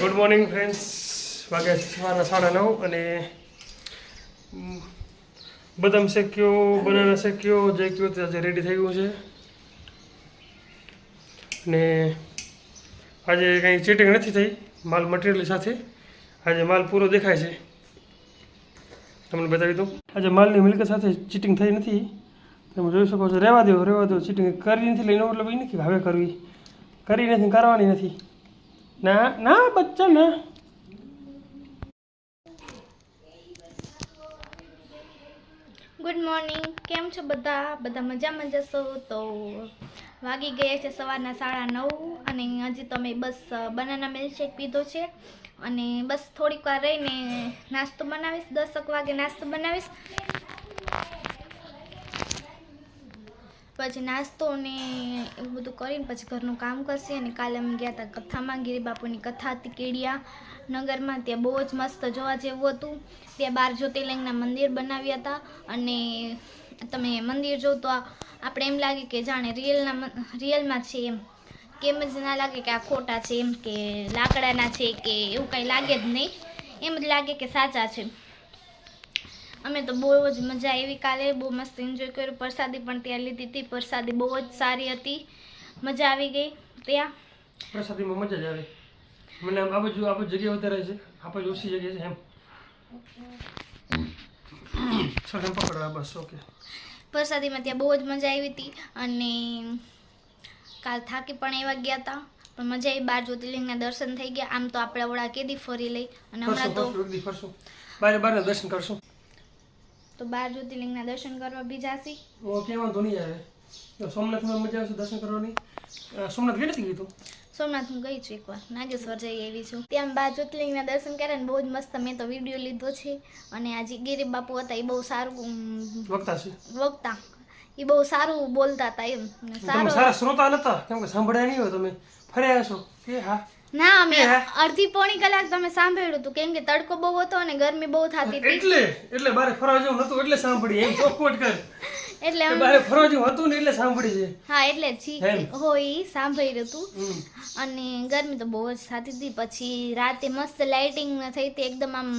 Good morning friends વાગ્યા સવારના સાડા નવ અને બદામ શેક્યો, બનાના શેક્યો, જે કયો તે આજે રેડી થઈ ગયું છે. અને આજે કંઈ ચીટિંગ નથી થઈ, માલ મટીરિયલ સાથે. આજે માલ પૂરો દેખાય છે. તમને બતાવી દઉં. આજે માલની મિલકત સાથે ચીટિંગ થઈ નથી. તમે જોઈ શકો છો, રહેવા દો રહેવા દો ચીટિંગ કરી નથી લઈને, મતલબ એ નથી હવે કરવી. કરી નથી, કરવાની નથી. ના ના, બચ્ચા, ના. ગુડ મોર્નિંગ કેમ છો બધા? બધા મજામાં જશો તો વાગી ગયા છે સવારના સાડા નવ અને હજી તો અમે બસ બનાના મિલ્કશેક પીધો છે. અને બસ થોડીક વાર રહીને નાસ્તો બનાવીશ. દસક વાગે નાસ્તો બનાવીશ. પછી નાસ્તો ને એવું બધું કરીને પછી ઘરનું કામ કરશે અને કાલે અમે ગયા હતા કથામાં ગિરિબાપુની કથા હતી કેડિયા નગરમાં. ત્યાં બહુ જ મસ્ત જોવા જેવું હતું. ત્યાં બાર જ્યોતિર્લિંગના મંદિર બનાવ્યા હતા અને તમે મંદિર જો તો આપણે એમ લાગે કે જાણે રિયલના રિયલમાં છે એમ. કેમ જ ના લાગે કે આ ખોટા છે એમ કે લાકડાના છે કે એવું કંઈ લાગે જ નહીં. એમ જ લાગે કે સાચા છે. અમે તો બહુ જ મજા આવી કાલે બહુ મસ્ત એન્જોય કર્યું. પ્રસાદી પણ ત્યાં લીધી હતી. પ્રસાદી બહુ જ સારી હતી. મજા આવી ગઈ. ત્યાં? પ્રસાદીમાં મજા જ આવે. મને આ બાજુ આ બાજુ જગ્યા વધારે છે. આ બાજુ ઓછી જગ્યા છે એમ. સર એમ પકડવા બસ ઓકે. પ્રસાદીમાં ત્યાં બહુ જ મજા આવી હતી. અને કાલ થાકી પણ એવા ગયા હતા. પણ મજા આવી. બાર જ્યોતિર્લિંગના દર્શન થઈ ગયા. આમ તો આપણે વડા કેદી ફરી લઈ. અને હમણાં તો બારે બારે દર્શન કરશું. તો બાર જ્યોતિર્લિંગના દર્શન કરવા બી જાશી? ક્યાં વાંધો નહીં આવે. સોમનાથમાં મજા આવશે દર્શન કરવાની. સોમનાથ ગઈ નથી કીધું સોમનાથ હું ગઈ છું એકવાર. નાગેશ્વર જઈ આવી છું. ત્યાં બાર જ્યોતિર્લિંગના દર્શન કર્યા ને બહુ જ મસ્ત. મેં તો વીડિયો લીધો છે. અને આજે ગિરી બાપુ હતા એ બહુ સારું વક્તા છે. વક્તા. એ બહુ સારું બોલતા હતા એમ. સારો સારા શ્રોતા નતા? કેમ કે સાંભળ્યા નહીં હોય તમે. ફર્યા છો કે હા? ના અમે અડધી પોણી કલાક તમે સાંભળ્યું હતું. કેમ કે તડકો બહુ હતો અને ગરમી બહુ થતી હતી. એટલે એટલે બારે ફરવા જેવું નતું એટલે સાંભળી. એમ ચોખવટ કર. એટલે બારે ફરવા જેવું હતું ને એટલે સાંભળી છે. હા એટલે ઠીક. હોય સાંભળ્યું હતું. અને ગરમી તો બહુ જ થતી હતી. પછી રાતે મસ્ત લાઇટિંગ થઈ હતી. એકદમ આમ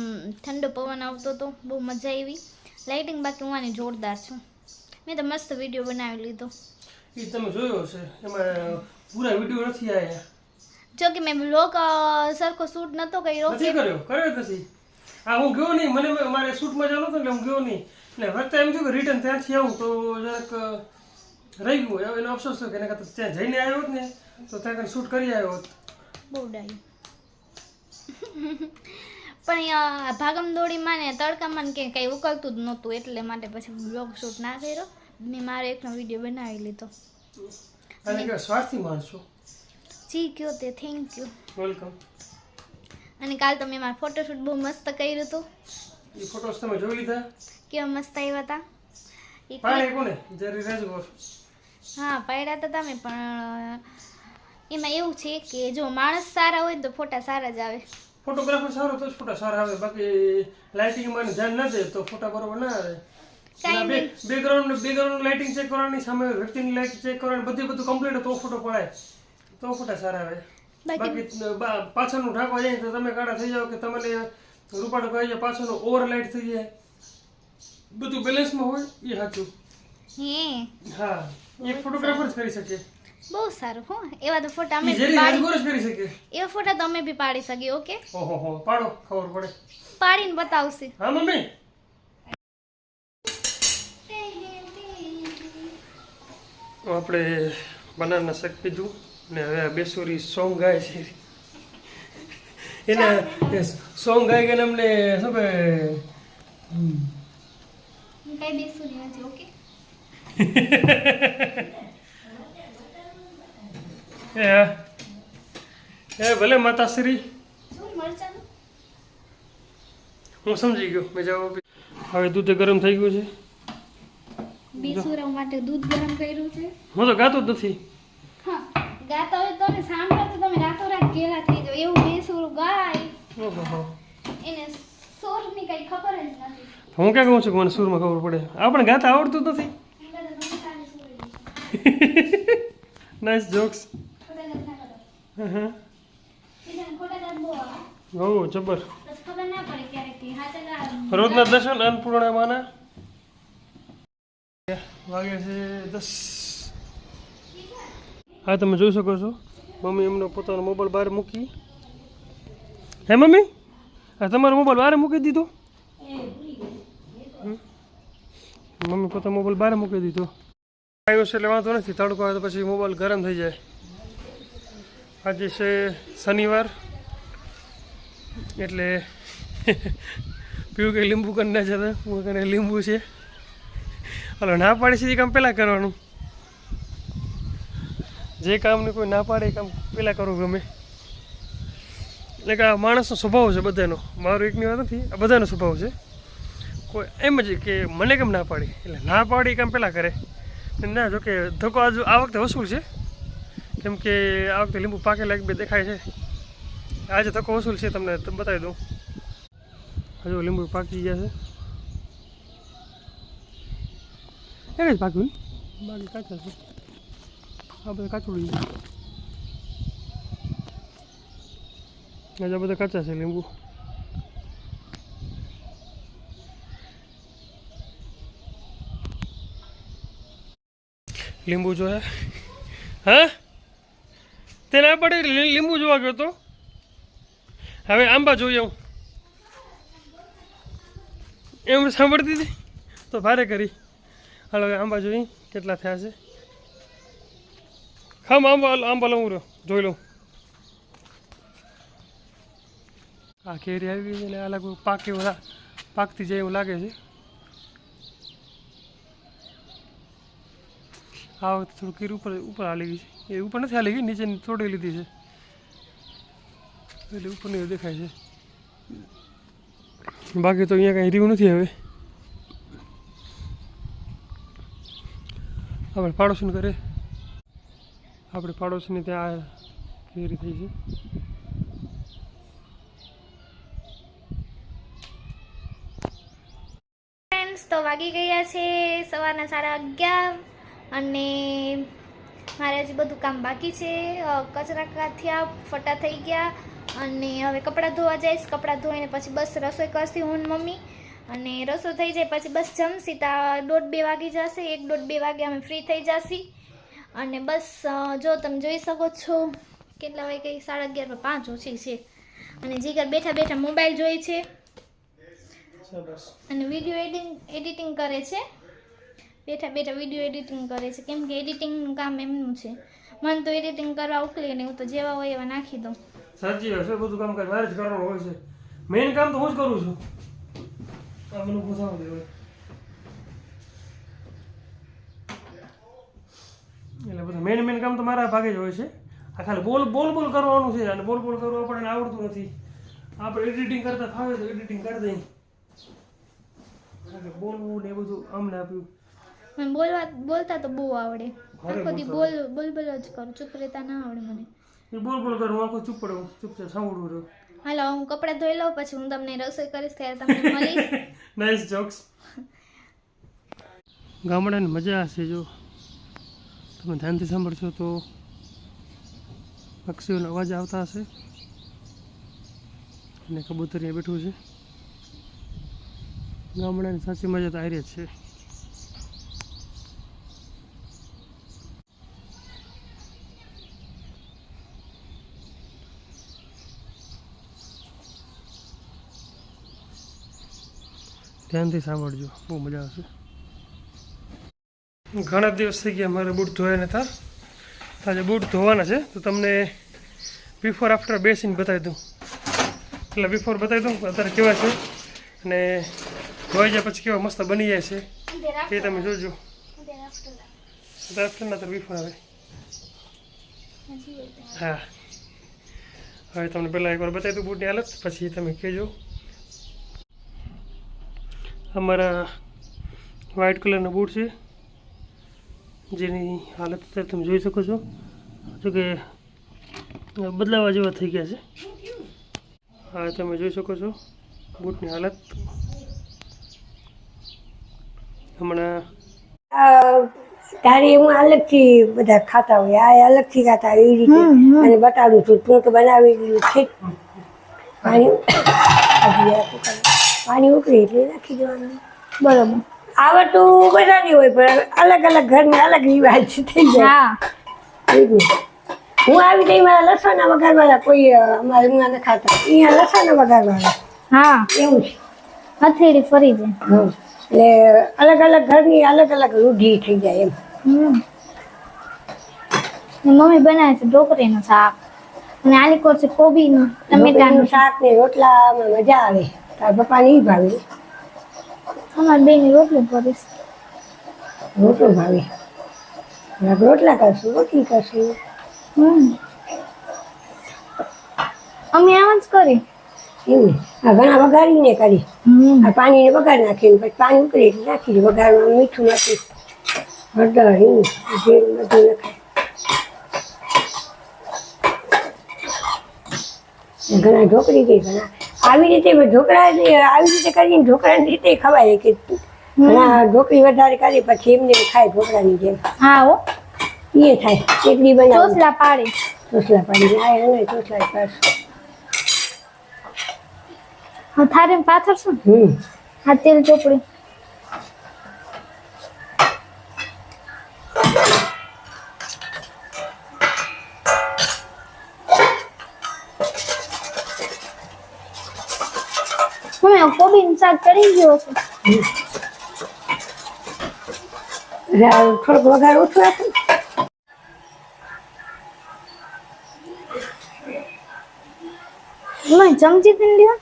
ઠંડો પવન આવતો હતો. બહુ મજા આવી. લાઇટિંગ બાકી હું આની જોરદાર છું. મેં તો મસ્ત વીડિયો બનાવી લીધો. એ તમે જોયો હશે. એમાં પૂરા વીડિયો નથી આયા. જો કે મેં બ્લોગ સરખો શૂટ નતો કર્યો. નથી કર્યો? કર્યો નથી. આ હું ગયો નહીં. મને મારે શૂટમાં જવાનું હતું એટલે હું ગયો નહીં. ને વખતે એમ થયું કે રિટર્ન ત્યાંથી આવું તો જરાક રહી ગયું. એવો એનો અફસોસ થયો કે એના કરતાં ત્યાં જઈને આવ્યો હોત ને તો ત્યાં કઈ શૂટ કરી આવ્યો હોત. બહુ ડાયું. પણ ભાગમ દોડીમાં ને તડકામાં કે કંઈ ઉકલતું જ નહોતું એટલે માટે પછી બ્લોગ શૂટ ના કર્યો. ને મારો એકનો વીડિયો બનાવી લીધો. અને સ્વાર્થી માણસો. જી તે થેન્ક યુ વેલકમ અને કાલ તો મેં ફોટોશૂટ બહુ મસ્ત કર્યું હતું. એ ફોટોસ તમે જોઈ લીધા? કેવા મસ્ત આવ્યા હતા પાડે કોને? જેરી રાજગોર હા પાડ્યા હતા તમે પણ એમાં એવું છે કે જો માણસ સારા હોય તો ફોટા સારા જ આવે. ફોટોગ્રાફર સારો તો જ ફોટા સારા આવે. બાકી લાઇટિંગમાં ધ્યાન ના દે તો ફોટા બરોબર ના આવે. બેકગ્રાઉન્ડ બેકગ્રાઉન્ડ લાઇટિંગ ચેક કરવાની સામે વ્યક્તિની લાઇટ ચેક કરવાની બધું બધું કમ્પ્લીટ તો ફોટો પડાય. તો ફોટા સારા આવે બાકી પાછળનું ઢાંકવા જાય તો તમે કાઢા થઈ જાઓ કે તમને રૂપાળો કહી જાય પાછળનું ઓવર લાઈટ થઈ જાય. બધું બેલેન્સમાં હોય એ સાચું. હા. એક ફોટોગ્રાફર જ કરી શકે. બહુ સારું હો. એવા તો ફોટા અમે કરી શકે. એવા ફોટા તો અમે બી પાડી શકીએ ઓકે? ઓહો હો પાડો ખબર પડે. પાડીને બતાવશે. હા મમ્મી. આપણે બનાના શેક પીધું. ને હવે બેસુરી સોંગ ગાય છે. એને સોંગ ગાય કે અમને શું ઓકે? એ ભલે માતાશ્રી. હું સમજી ગયો મેં જવાબ હવે દૂધ ગરમ થઈ ગયું છે. બેસુરા માટે દૂધ ગરમ કર્યું છે? હું તો ગાતો જ નથી. હા. ગાતા હોય તો સાંભળો તો તમે રાતોરાત ઘેરા થઈ જાઓ. એવું બેસુરું ગાય. ઓહો. એને સોરની કઈ ખબર જ નથી. હું ક્યાં કહું છું કે મને સૂરમાં ખબર પડે? આપણે ગાતા આવડતું નથી. નાઇસ જોક્સ હો જબર રોજના દર્શન અન્નપૂર્ણામાના. વાગે છે દસ હા, તમે જોઈ શકો છો. મમ્મી એમનો પોતાનો મોબાઈલ બહાર મૂકી. હે, મમ્મી? હા, તમારો મોબાઈલ બહાર મૂકી દીધો? મમ્મી પોતાનો મોબાઈલ બહાર મૂકી દીધો. આવ્યો છે એટલે વાંધો નથી, તડકો આવે તો પછી મોબાઈલ ગરમ થઈ જાય. આજે છે શનિવાર. એટલે પીવું કે લીંબુ કરી ના જતા હું કને લીંબુ છે. હલો, ના પાડી સીધી કામ પહેલાં કરવાનું. જે કામને કોઈ ના પાડે એ કામ પહેલાં કરવું ગમે. એટલે કે આ માણસનો સ્વભાવ છે બધાનો. મારો એકની વાત નથી આ બધાનો સ્વભાવ છે. કોઈ એમ જ કે મને કેમ ના પાડી? એટલે ના પાડી એ કામ પહેલાં કરે. ના જો કે ધક્કો આજ આ વખતે વસૂલ છે. કેમ કે આ વખતે લીંબુ પાકેલા એક બે દેખાય છે. આજે ધક્કો વસૂલ છે તમને બતાવી દઉં. હજુ લીંબુ પાકી ગયા છે. એક જ પાક્યું? બાકી કાચા છે આ બધા કાચુડી આજે બધા કાચા છે લીંબુ. લીંબુ જોયા હા. તેને આ પડે લીંબુ જોવા ગયો તો. હવે આંબા જોઈએ હું. એમ સાંભળતી હતી? તો ભારે કરી. હાલો હવે આંબા જોઈ કેટલા થયા છે. ખામ આમ આમ ભલે હું જોઈ લઉં આ કેરી આવી ગઈ એટલે આ લાગુ પાકી પાકતી જાય એવું લાગે છે. આ વખતે થોડું કેરી ઉપર ઉપર હાલી ગઈ છે. એ ઉપર નથી હાલી ગઈ નીચે થોડી લીધી છે. એટલે ઉપરની દેખાય છે. બાકી તો અહીંયા કાંઈ રહ્યું નથી હવે. આપણે પાડોશીને ઘરે. આપણે પાડોશીને ત્યાં ફેરી થઈ છે. ફ્રેન્ડ્સ તો વાગી ગયા છે સવારના સાડા અગિયાર અને મારે હજી બધું કામ બાકી છે. કચરા કાથિયા ફટા થઈ ગયા અને હવે કપડાં ધોવા જઈશ. કપડાં ધોઈને પછી બસ રસોઈ કરશી હું મમ્મી. અને રસોઈ થઈ જાય પછી બસ જમશી. તા દોઢ બે વાગી જશે. એક દોઢ બે વાગે અમે ફ્રી થઈ જશી. અને બસ જો તમે જોઈ શકો છો કેટલા વાગે સાડા અગિયાર પાંચ ઓછી છે. અને જીગર બેઠા બેઠા મોબાઈલ જોઈ છે. અને વીડિયો એડિંગ એડિટિંગ કરે છે. બેઠા બેઠા વીડિયો એડિટિંગ કરે છે. કેમ કે એડિટિંગનું કામ એમનું છે. મને તો એડિટિંગ કરવા ઉકલી ને હું તો જેવા હોય એવા નાખી દઉં. સાચી વાત છે બધું કામ મારે જ કરવાનું હોય છે. મેઇન કામ તો હું જ કરું છું. આ મને ઊભું મેઇન મેઇન કામ તો મારા ભાગે જ હોય છે. આ ખાલી બોલ બોલ બોલ કરવાનું છે અને બોલ બોલ કરવું આપણને આવડતું નથી. આપણે એડિટિંગ કરતા ફાવે તો એડિટિંગ કરી દઈએ. બોલવું ને બધું અમને આપ્યું. મને બોલવા બોલતા તો બહુ આવડે. આખો દી બોલ બોલ બોલ જ કરું. ચૂપ રહેતા ના આવડે મને. એ બોલ બોલ કરું આખો ચૂપ પડું ચૂપચાપ સાંભળવું રહ્યો. હાલો હું કપડાં ધોઈ લઉં પછી હું તમને રસોઈ કરીશ ત્યારે તમને મળીશ. નાઇસ જોક્સ ગામડાની મજા હશે જો. તમે ધ્યાનથી સાંભળશો તો પક્ષીઓનો અવાજ આવતા હશે. અને કબૂતર અહીંયા બેઠું છે. ગામડાની સાચી મજા તો આવી રહી જ છે. ધ્યાનથી સાંભળજો. બહુ મજા આવશે. ઘણા દિવસ થઈ ગયા મારે બૂટ ધોયા નતા. આજે બૂટ ધોવાના છે. તો તમને બિફોર આફ્ટર બેસીને બતાવી દઉં. એટલે બિફોર બતાવી દઉં, અત્યારે કેવા છે. અને ધોઈ જાય પછી કેવા મસ્ત બની જાય છે. એ તમે જોજો. આફ્ટરના તો બિફોર આવે. હા. હવે તમને પહેલાં એકવાર બતાવી દઉં બૂટની હાલત. પછી તમે કહેજો. અમારા વ્હાઇટ કલરના બૂટ છે. જેની હાલત અત્યારે તમે જોઈ શકો છો. જોકે બદલાવા જેવા થઈ ગયા છે. હા તમે જોઈ શકો છો બૂટની હાલત. હમણાં આ તારે હું અલગથી બધા ખાતા હોય આ અલગથી ખાતા હોય એ રીતે. અને બતાડું છું તું તો બનાવી દીધું છે. પાણી. પાણી ઉકળી એટલે નાખી દેવાનું. બરોબર. આવડતું બધાની હોય પણ અલગ અલગ ઘરની અલગ રિવાજ થઈ જાય. હા. આવી ગઈ મારા લસણ વઘારવાળા કોઈ અમારે હું ન ખાતા. અહીંયા લસણ વઘારવાળા. હા. એવું છે. હથેળી ફરી જાય. એટલે અલગ અલગ ઘરની અલગ અલગ રૂઢી થઈ જાય એમ. મમ્મી બનાવે છે ઢોકળીનું શાક. અને આલી કોર છે કોબીનું. ટમેટાનું ટમેટાનું શાક ને રોટલામાં મજા આવે. તારા પપ્પાને એ ભાવે. અમારી બેન રોટલી કરીશ. રોટલો ભાવે. રોટલા કરશું રોટલી કરશું. અમે આમ જ કરી. ને આ ઘણા વઘારીને કરી. આ પાણીને વઘાર નાખીને પછી પાણી ઉકળે એટલે નાખી દે. વઘારમાં મીઠું નાખી હળદર હિંગ જીરું બધું નાખાય. ઘણા ઢોકળી ગઈ ઘણા આવી રીતે ઢોકળા આવી રીતે કરીને ઢોકળાની રીતે ખવાય કે ઢોકળી વધારે કરી પછી એમને ખાય ઢોકળાની જેમ. હા હો. એ થાય. ચટણી બનાવી. ચોસલા પાડે. ચોસલા પાડીને આ એને ચોસલા પાડશું. હા થારે પાછળ શું હા તેલ ચોપડી. શાક કરી ગયો છે. થોડોક વઘાર ઓછો રાખો. મમ્મી ચમચી થી લ્યો.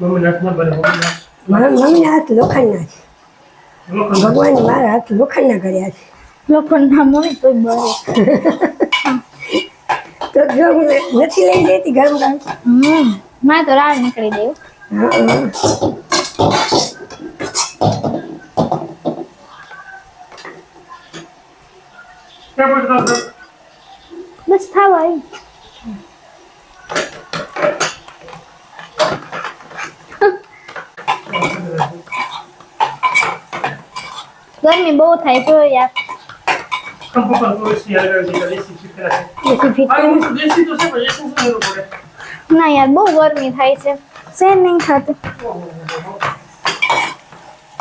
મમ્મી મમ્મી મારા મમ્મીના હાથ લોખંડના છે. ભગવાન મારા હાથ લોખંડના કર્યા છે. લોખંડના મમ્મી તો જો નથી લઈ દેતી ગરમ ગરમ. હમ મારે તો રાડ નીકળી દેવું હા, હા. ક્યાં પડતા હતા? બસ થાવ આવી ગરમી બહુ થાય જો યાર કમ પપ્પા તો એસી હાલે છે, એસી ફિટ કરે છે. દેશી ફીટ આ કરી. હું તો દેશી તો છે પણ એસી શું જરૂર પડે? ના યાર બહુ ગરમી થાય છે સહેન નહીં થતું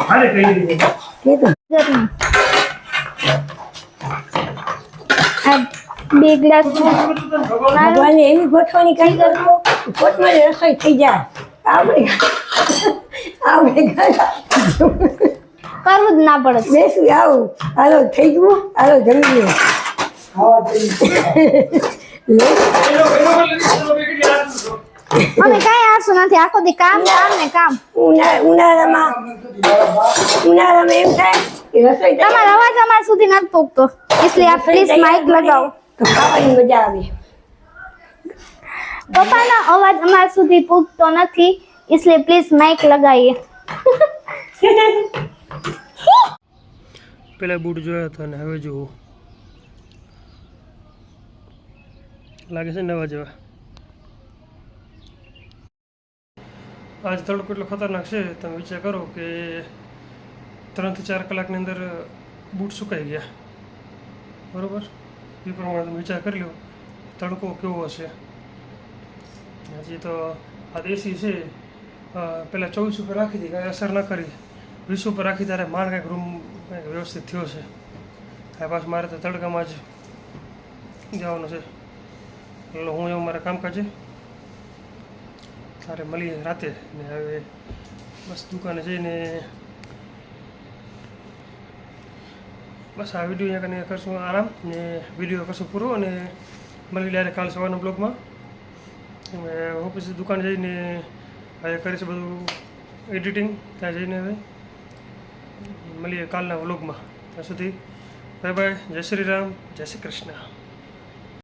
અરે કઈ તો બે ગ્લાસ ભગવાન એવી ગોઠવણી કરી દો પોતમાં રસોઈ થઈ જાય. આવડે આવડે કરવું જ ના પડે. બેસું આવું. હાલો થઈ ગયું? હાલો જમી લે. મમ્મી કઈ આળસું નથી આખો દી કામ કામ ને કામ ઉનાળામાં ઉનાળામાં એમ થાય કે રસોઈ તમારો અવાજ અમાર a નથી પહોંચતો એટલે આપ પ્લીઝ માઇક લગાવો તો ખાવાની મજા આવે પપ્પાનો અવાજ અમાર સુધી પહોંચતો નથી એટલે પ્લીઝ માઇક લગાવીએ પેલા બૂટ જોયા है ને હવે જુઓ લાગે છે નવા જેવા આજ તડકો એટલો ખતરનાક છે, તમે વિચાર કરો કે ત્રણથી ચાર કલાકની અંદર બૂટ સુકાઈ ગયા. બરાબર? એ પ્રમાણે તમે વિચાર કરી લો, તડકો કેવો હશે? હજી તો આ દેશી છે પહેલાં ચોવીસ ઉપર રાખી હતી, કાંઈ અસર ન કરી. વીસ ઉપર રાખી ત્યારે માંડ કાંઈક રૂમ વ્યવસ્થિત થયો છે. આ પાછ મારે તો તડકામાં જ જવાનું છે. એટલે હું એવું મારા કામકાજે તારે મળીએ રાતે. ને હવે બસ દુકાને જઈને બસ આ વીડિયો અહીંયા કને કરશું આરામ ને વીડિયો કરશું પૂરો અને મળી લે કાલ સવારના બ્લોગમાં. ઓફિસ દુકાન જઈને હવે કરીશું બધું એડિટિંગ ત્યાં જઈને હવે મળીએ કાલના વ્લોગમાં ત્યાં સુધી બાય બાય જય શ્રી રામ, જય શ્રી કૃષ્ણ.